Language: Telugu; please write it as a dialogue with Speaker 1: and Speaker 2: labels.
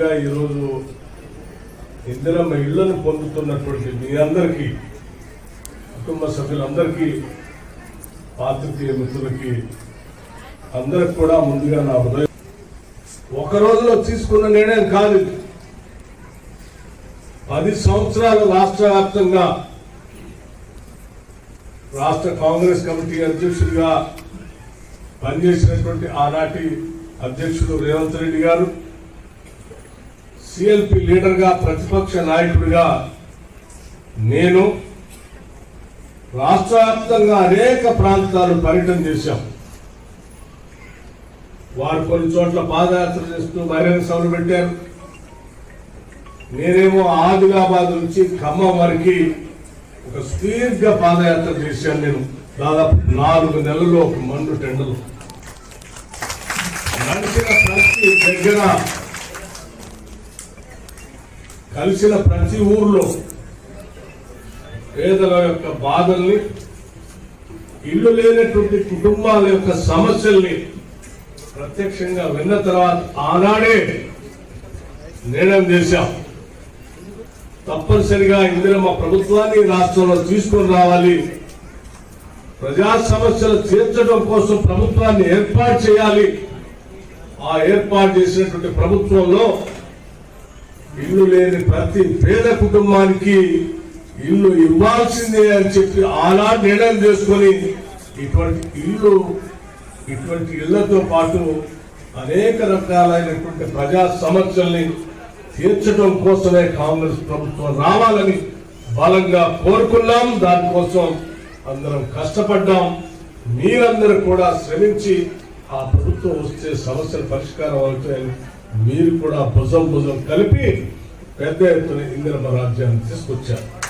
Speaker 1: ఈరోజు ఇందిరమ్మ ఇళ్ళను పొందుతున్నటువంటి మీ అందరికీ కుటుంబ సభ్యులందరికీ పాత్రికేయ మిత్రులకి అందరికి కూడా ముందుగా నా హృదయం. ఒక రోజులో తీసుకున్న నిర్ణయం కాదు పది సంవత్సరాలు రాష్ట్ర వ్యాప్తంగా రాష్ట్ర కాంగ్రెస్ కమిటీ అధ్యక్షుడిగా పనిచేసినటువంటి ఆనాటి అధ్యక్షుడు రేవంత్ రెడ్డి గారు సిఎల్పి లీడర్గా ప్రతిపక్ష నాయకుడిగా నేను రాష్ట్ర వ్యాప్తంగా అనేక ప్రాంతాలు పర్యటన చేశాం. వారు కొన్ని చోట్ల పాదయాత్ర చేస్తూ బహిరంగ సభలు పెట్టారు. నేనేమో ఆదిలాబాద్ నుంచి ఖమ్మం వరకు ఒక సుదీర్ఘ పాదయాత్ర చేశాను నేను. దాదాపు నాలుగు నెలల్లో ఒక మండు టెండలు. నడిచిన ప్రతి దగ్గర కలిసిన ప్రతి ఊర్లో పేదల యొక్క బాధల్ని ఇల్లు లేనటువంటి కుటుంబాల యొక్క సమస్యల్ని ప్రత్యక్షంగా విన్న తర్వాత ఆనాడే నిర్ణయం చేశాం. తప్పనిసరిగా ఇందిరమ్మ ప్రభుత్వాన్ని రాష్ట్రంలో తీసుకొని రావాలి. ప్రజా సమస్యలు తీర్చడం కోసం ప్రభుత్వాన్ని ఏర్పాటు చేయాలి. ఆ ఏర్పాటు చేసినటువంటి ప్రభుత్వంలో ఇల్లు లేని ప్రతి పేద కుటుంబానికి ఇల్లు ఇవ్వాల్సిందే అని చెప్పి ఆనాడు నిర్ణయం చేసుకొని ఇటువంటి ఇల్లు ఇటువంటి ఇళ్ళతో పాటు అనేక రకాలైనటువంటి ప్రజా సమస్యల్ని తీర్చడం కోసమే కాంగ్రెస్ ప్రభుత్వం రావాలని బలంగా కోరుకున్నాం. దానికోసం అందరం కష్టపడ్డాం. మీరందరూ కూడా శ్రమించి ఆ ప్రభుత్వం వస్తే సమస్యల పరిష్కారం అవుతాయని మీరు కూడా భుజం భుజం కలిపి పెద్ద ఎత్తున ఇందిరమ రాజ్యాన్ని తీసుకొచ్చారు.